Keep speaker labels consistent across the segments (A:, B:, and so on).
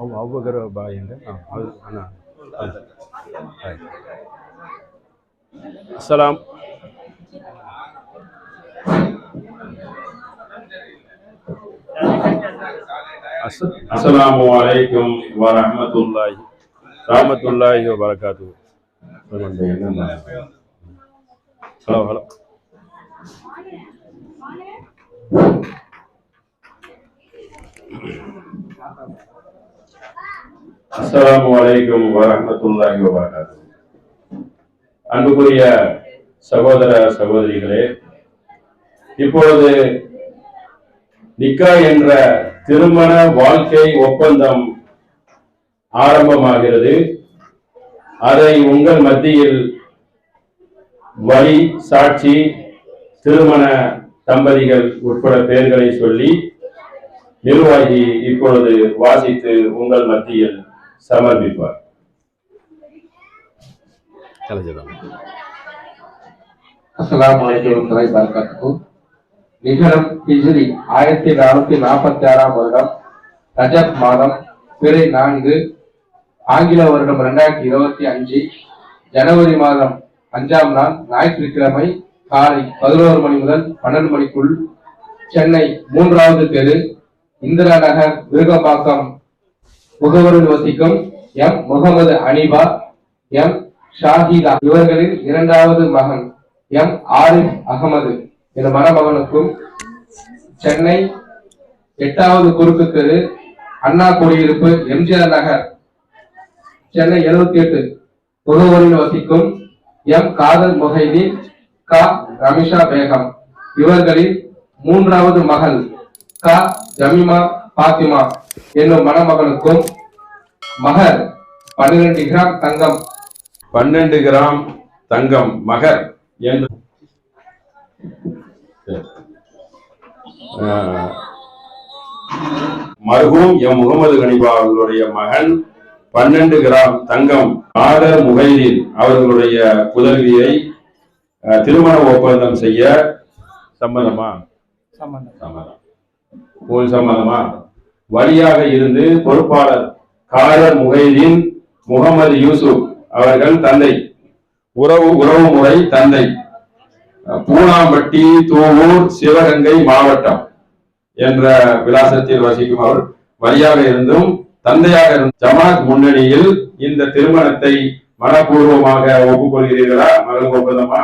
A: ಅವು ಅವುಗರ ಬಾಯಿಂದ ಹಾಂ ಅದು ಅಣ್ಣ ಅದು. ಆಯ್ತು ಅಸ್ಸಲಾಂ ಅಸ್- ಅಸ್ಸಲಾಮು ಅಲೈಕುಂ ವರಹಮತುಲ್ಲಾಹಿ ರಹಮತುಲ್ಲಾಹಿ அஸ்லாம் வலைக்கும் வரமத்துல்லாஹி வபரகாத்து அன்புக்குரிய சகோதர சகோதரிகளே இப்பொழுது நிக்கா என்ற திருமண வாழ்க்கை ஒப்பந்தம் ஆரம்பமாகிறது. அதை உங்கள் மத்தியில் வழி சாட்சி திருமண தம்பதிகள் உட்பட பெயர்களை சொல்லி நிர்வாகி இப்பொழுது வாசித்து உங்கள் மத்தியில் சமர்ப்பிப்பார்
B: அஸ்ஸலாமு அலைக்கும் வரஹ்மத்துல்லாஹி வபரகாத்துஹு. நிகரம் ஹிஜ்ரி ஆயிரத்தி நானூத்தி நாற்பத்தி ஆறாம் வருடம் ரஜப் மாதம் பிறை நான்கு ஆங்கில வருடம் இரண்டாயிரத்தி இருபத்தி அஞ்சு ஜனவரி மாதம் அஞ்சாம் நாள் ஞாயிற்றுக்கிழமை காலை பதினோரு மணி முதல் பன்னெண்டு மணிக்குள் சென்னை மூன்றாவது தெரு இந்திரா நகர் விருகம்பாக்கம் முகவரில் வசிக்கும் எம். முகமது அனிபா எம். ஷாஹிதா இவர்களின் இரண்டாவது மகன் எம். ஆரிஃப் அகமது என்ற மணமகனுக்கும் சென்னை எட்டாவது குறுக்கு தெரு அண்ணா குடியிருப்பு எம்ஜிஆர் நகர் சென்னை எழுபத்தி எட்டு முகவரில் வசிக்கும் எம். காதல் முஹைதீன் கா. ரமிஷா பேகம். இவர்களின் மூன்றாவது மகள் கா. ஜமிமா பாத்திமா என்னும் மணமகனுக்கும் மகர். பன்னிரண்டு கிராம் தங்கம்.
A: பன்னெண்டு கிராம் தங்கம் மகர் என்று. ஆஹ், மர்ஹூம் எம் முகமது கனிபா அவர்களுடைய மகன். பன்னெண்டு கிராம் தங்கம் ஆதர் முகைதீன் அவர்களுடைய புதல்வியை திருமண ஒப்பந்தம் செய்ய சம்மதமா? சம்மதம். ஒரு சம்மதமா? வழியாக இருந்து பொறுப்பாளர் காதர் முகைதீன் முகமது யூசுப் அவர்கள் தந்தை. உறவு உறவு முறை தந்தை. பூனாம்பட்டி தூவூர் சிவகங்கை மாவட்டம் என்ற விலாசத்தில் வசிக்கும் அவர் வழியாக இருந்தும் தந்தையாக இருந்தும் ஜமாத் முன்னணியில் இந்த திருமணத்தை மனப்பூர்வமாக ஒப்புக்கொள்கிறீர்களா மகள் ஒப்பந்தமா?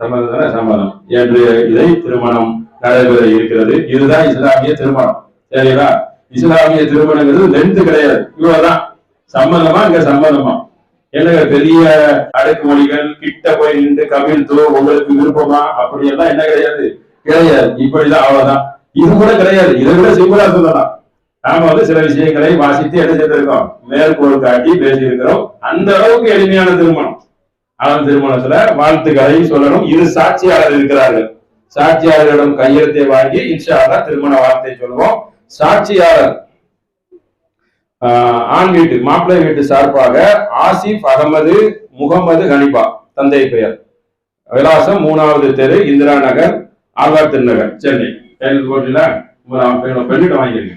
A: சம்மதம் சம்மதம். என்று இதை திருமணம் நடைபெற இருக்கிறது. இதுதான் இஸ்லாமிய திருமணம். சரிங்களா? இஸ்லாமிய திருமணங்கிறது லென்த் கிடையாது. இவ்வளவுதான். சம்மதமா? இங்க சம்மதமா? என்னங்க பெரிய அடக்குமொழிகள் கிட்ட போய் நின்று கவிழ் உங்களுக்கு விருப்பமா? அப்படி எல்லாம் என்ன கிடையாது. கிடையாது. இப்படிதான் அவ்வளவுதான். இது கூட கிடையாது. இதை விட சிம்பிளா சொல்லலாம். நாம வந்து சில விஷயங்களை வாசித்து என்ன செய்திருக்கோம் மேற்கோள் காட்டி பேசியிருக்கிறோம். அந்த அளவுக்கு எளிமையான திருமணம். அவன் திருமணத்துல வாழ்த்துக்களை சொல்லணும். இரு சாட்சியாளர் இருக்கிறார்கள். சாட்சியாளர்களிடம் கையெழுத்தை வாங்கி இன்ஷா திருமண வார்த்தை சொல்லுவோம். சாட்சியாளர் ஆஹ், ஆண் வீட்டு மாப்பிள்ளை வீட்டு சார்பாக ஆசிப் அகமது முகமது ஹனிபா தந்தை பெயர். விலாசம் மூணாவது தெரு இந்திரா நகர் ஆழ்வார் திருநகர் சென்னை. கையில் பெண்ணிட்ட வாங்கிருங்க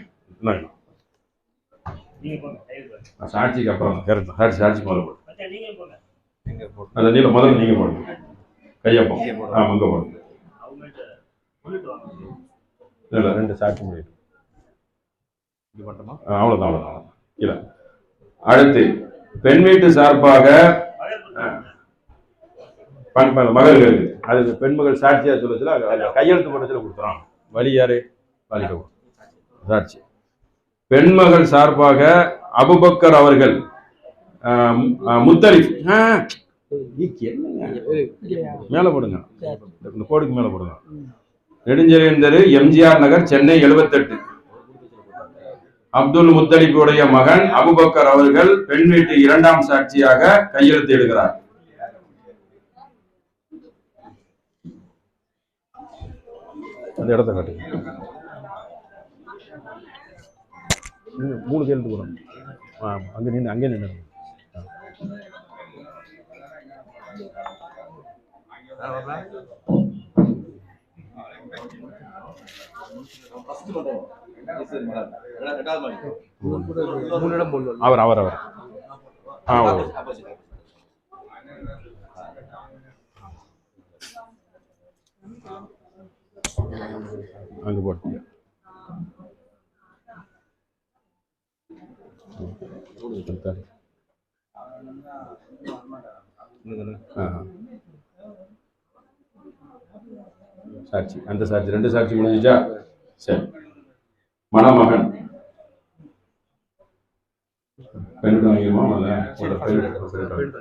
A: சாட்சிக்கு அப்புறம் சாட்சி சாட்சி முதல்ல போடு. அந்த நீல முதல்ல நீங்க போடுங்க கையப்பம் அங்க போடுங்க இல்ல ரெண்டு சாட்சி முடியும் அவ்வளவுதான் அவ்வளவுதான். இல்ல. அடுத்து பெண் வீட்டு சார்பாக அஹ், மகள்களுக்கு அதுக்கு பெண்மகள் சாட்சியா சொல்லச்சுல கையெழுத்து போட்டதுல கொடுத்துறோம் வழி யாரு? வலிக்க சாட்சி. பெண்மகள் சார்பாக அபுபக்கர் அவர்கள் அஹ், ஆஹ், என்னங்க? மேல போடுங்க. இந்த கோடுக்கு மேல போடுங்க. நெடுஞ்செழியன் தெரு எம்ஜிஆர் நகர் சென்னை எழுபத்தெட்டு அப்துல் முத்தலிபுடைய மகன் அபுபக்கர் அவர்கள் பெண் வீட்டு இரண்டாம் சாட்சியாக கையெழுத்து இடுகிறார். அந்த இடத்த காட்டுங்க மூணு போடணும். ஆ, அங்க நின்று அங்கே நின்று
C: மூணு
A: அவர் அவர் அவர். ஆ ஓ. அங்கே போட்டு சாட்சி. அந்த சாட்சி. ரெண்டு சாட்சி முடிஞ்சிச்சா? சரி. மணமகன். பெண்ணிடம் வாங்கிடுமா முதல்ல உங்களோட பெண் பெண்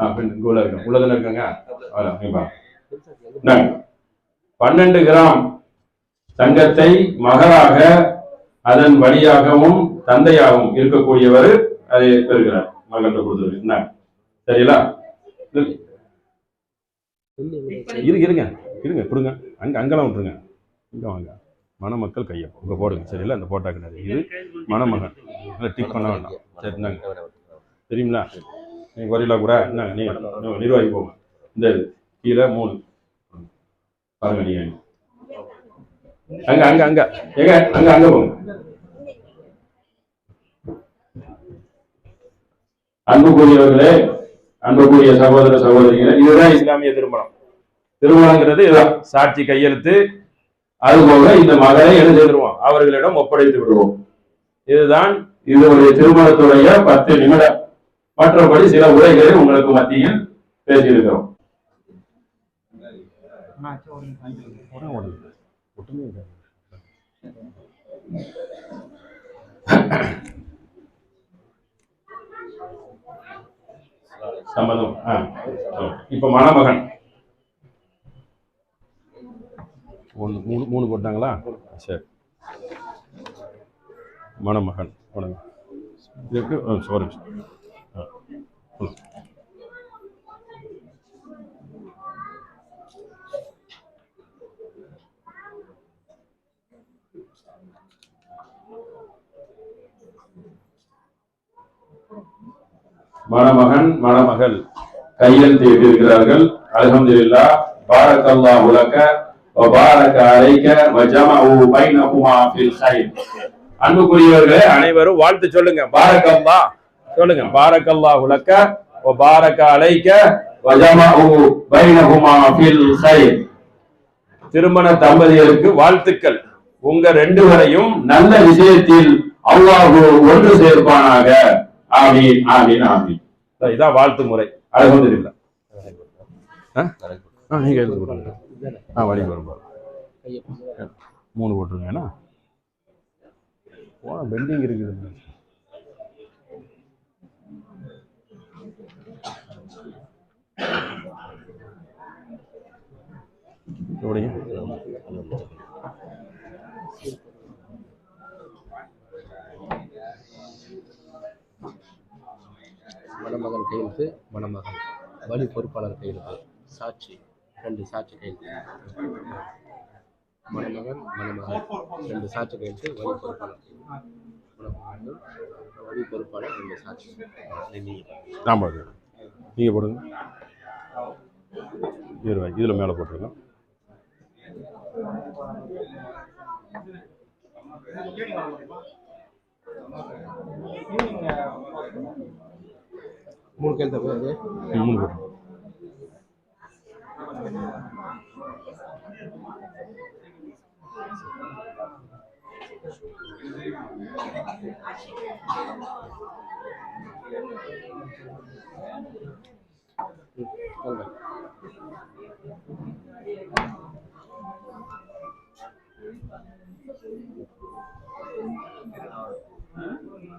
A: ஆ பெண் இங்கே உள்ள இருக்காங்க. பன்னெண்டு கிராம் தங்கத்தை மகராக அதன் வழியாகவும் தந்தையாகவும் இருக்கக்கூடியவர் அதை பெறுகிறார். மகன் கொடுத்தது என்ன சரிங்களா? இரு இருங்க. இருங்க கொடுங்க. அங்க அங்கெல்லாம் விட்டுருங்க. இங்க வாங்க. மணமக்கள் கையை இங்க போடுங்க. சரிங்களா அந்த போட்டா கிடையாது இது மணமகன். இல்லை டிக் பண்ண வேண்டாம். சரி நாங்கள் தெரியுங்களா நீங்கள் வரீங்களா கூட என்ன நீ நிர்வாகி போங்க. இந்த இது கீழே மூணு. பாருங்க நீங்க. அங்க அங்க அங்க. எங்க அங்க அங்க போங்க. அன்புக்குரியவர்களே அன்புக்குரிய சகோதர சகோதரிகளே இதுதான் இஸ்லாமிய திருமணம். திருமணங்கிறது இதுதான் சாட்சி கையெழுத்து அதுபோக இந்த மகளை என்ன செய்திருவோம் அவர்களிடம் ஒப்படைத்து விடுவோம். இதுதான் இதனுடைய திருமணத்துடைய பத்து நிமிடம். மற்றபடி சில உரைகளை உங்களுக்கு மத்தியில் பேசியிருக்கிறோம். சம்மதம் ஆ இப்ப மணமகன். ஒன்று மூணு மூணு போட்டாங்களா? சரி. மணமகன் வணக்கம் இதுக்கு சாரி மணமகன் மணமகள் கையெழுத்து இருக்கிறார்கள் அல்ஹம்துலில்லாஹ் பாரக்கல்லாஹு லக வ அலைக வ ஜமஉ பைனஹுமா ஃபில் கைர் அன்புக்குரியவர்களே அனைவரும் வாழ்த்து சொல்லுங்க. பாரக்கல்லா. சொல்லுங்க. பாரக்கல்லாஹு லக வ பாரக அலைக வ ஜமஉ பைனஹுமா ஃபில் கைர் திருமண தம்பதியருக்கு வாழ்த்துக்கள். உங்க ரெண்டு பேரையும் நல்ல விஷயத்தில் அல்லாஹ் ஒன்று சேர்ப்பானாக. ஆமீன் ஆமீன் ஆமீன். இதான் வாழ்த்து முறை. ஆ? ஆ நீங்க கொடுங்க. ஆ வழி வரும் பாருங்க. மூணு போட்டுருங்க ஏன்னா போன பெண்டிங் இருக்குது. எப்படிங்க?
C: மணமகன் கையெழுத்து மணமகன் வழி பொறுப்பாளர் கையெழுத்து. சாட்சி. ரெண்டு சாட்சி கையெழுத்து மணமகன் மணமகன் ரெண்டு சாட்சி கையெழுத்து வழி பொறுப்பாளர். வழி பொறுப்பாளர் ரெண்டு சாட்சி நீங்க
A: ஆமாம் நீங்கள் போடுங்க. இருபது இதில் மேலே போட்டுருங்க.
C: மூணு
A: ம், மூணு போட்டுருங்க
C: வாங்க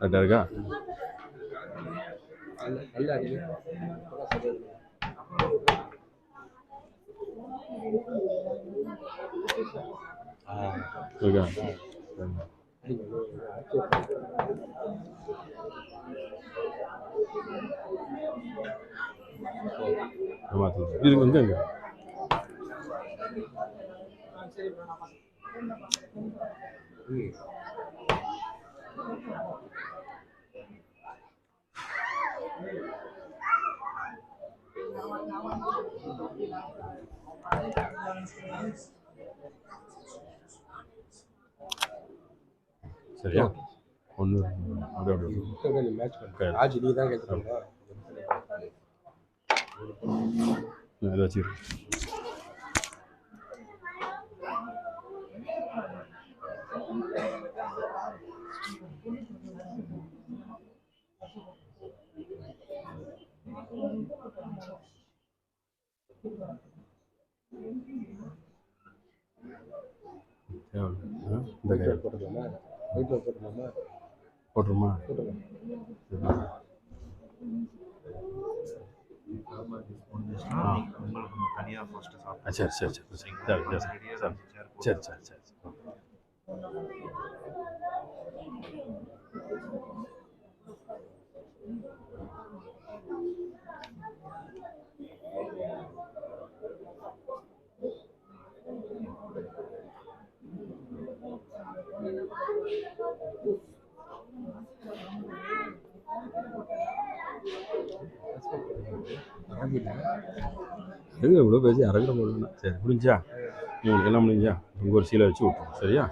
A: கரெக்டாக Ini mungkin ya. சரியா ஒன்று
C: ஆஜ் நீ தான் கேட்குறீங்களா
A: ஏதாச்சும் இந்த கையில்.
C: போட்டுக்கலாமா? வீட்டில்
A: போட்டுருமா?
D: போட்டுருமா
A: போட்டுருங்க சரி சரி. சரி சரி. சரி சரி சரி. அது இவ்வளோ பேசி அரைக்கிற போடணும் சரி முடிஞ்சா? உங்களுக்கு எல்லாம் முடிஞ்சா? உங்கள் ஒரு சீலை வச்சு விட்ருவோம் சரியா?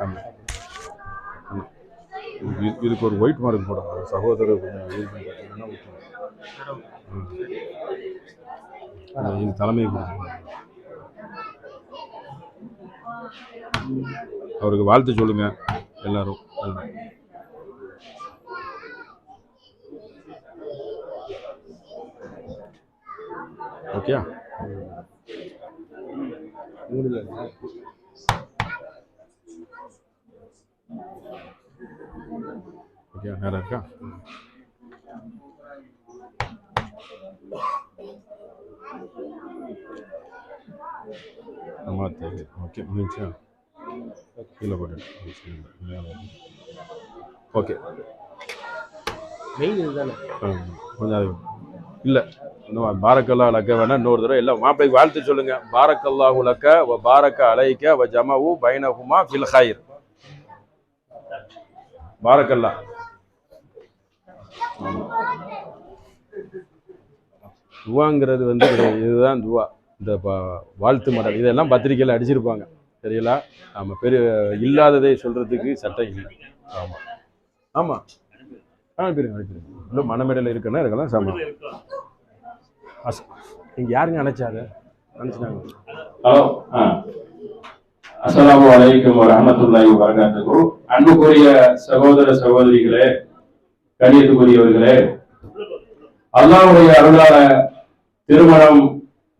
A: ஆமாம் ஆமாம் இதுக்கு ஒரு ஒயிட் மார்க் போடணும் சகோதரர் கொஞ்சம் இது பண்ணி பார்த்தீங்கன்னா விட்டுருவோம். ஆ, இது தலைமை அவருக்கு வாழ்த்து சொல்லுங்கள் எல்லாரும். ஓகே ஓகே வேற இருக்கா
C: ಮೂವತ್ತೈದು ಓಕೆ
A: ಮುಂಚೆ ಇಲ್ಲ ಓಕೆ இன்னும் பாரக்கல்லா லக்க வேணா இன்னொரு தடவை இல்லை மாப்பிளைக்கு வாழ்த்து சொல்லுங்க. பாரக்கல்லாஹு லக்க வ பாரக்க அலைக்க வ ஜமவு பைனஹுமா ஃபில் ஹைர் பாரக்கல்லா துவாங்கிறது வந்து இதுதான் துவா. இந்த வாழ்த்து மடல். இதெல்லாம் பத்திரிக்கையில் அடிச்சிருப்பாங்க. சரிங்களா? ஆமாம் பெரிய இல்லாததை சொல்கிறதுக்கு சட்டம் இல்லை. ஆமாம் ஆமாம் அனுப்பிடுங்க அனுப்பிடுங்க. இல்லை மனமேடையில் இருக்குன்னா இருக்கலாம் சமம். அஸ் நீங்கள் யாருங்க அணைச்சாரு நினச்சினாங்க ஹலோ ஆ. அஸ்ஸலாமு அலைக்கும் வரஹ்மத்துல்லாஹி அன்புக்குரிய சகோதர சகோதரிகளே கணியத்துக்குரியவர்களே அல்லாவுடைய அருளால திருமணம்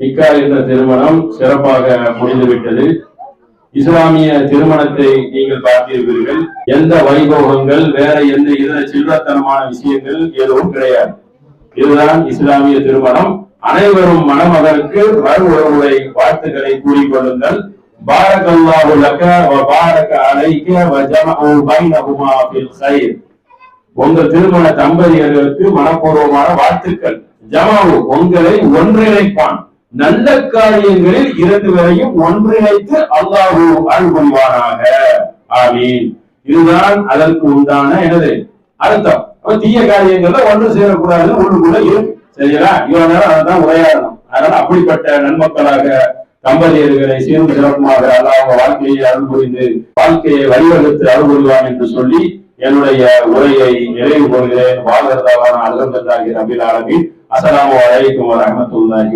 A: நிக்கா என்ற திருமணம் சிறப்பாக முடிந்துவிட்டது. இஸ்லாமிய திருமணத்தை நீங்கள் பார்த்திருப்பீர்கள். எந்த வைபோகங்கள் வேற எந்த இதர சில்லத்தனமான விஷயங்கள் எதுவும் கிடையாது. இதுதான் இஸ்லாமிய திருமணம். அனைவரும் மணமகனுக்கு மறுஉறவுகளை வாழ்த்துக்களை கூறிக்கொள்ளுங்கள். بارك الله لك وبارك عليك வ بينهما في الخير கைர் உங்கள் திருமண தம்பதியர்களுக்கு மனப்பூர்வமான வாழ்த்துக்கள். ஜமாவு உங்களை ஒன்றிணைப்பான். நல்ல காரியங்களில் இரண்டு பேரையும் ஒன்றிணைத்து அல்லாஹு அருள் ஆமீன். இதுதான் அதற்கு உண்டான எனது அர்த்தம். தீய காரியங்கள்ல ஒன்று சேரக்கூடாதுன்னு கூட இருக்கு. சரிங்களா? இவ்வளவு நேரம் அதுதான் உரையாடணும். அதனால அப்படிப்பட்ட நன்மக்களாக தம்பதியர்களை சீரும் சிறப்புமாக அல்லாஹ் வாழ்க்கையை அருள் புரிந்து வாழ்க்கையை வழிவகுத்து அருள் புரிவான் என்று சொல்லி என்னுடைய உரையை நிறைவு கொள்கிறேன் வாழ்கிறதாவான அல்ஹம்துலில்லாஹி ரபில் ஆலமீன் அஸ்ஸலாமு அலைக்கும் வரஹ்மத்துல்லாஹி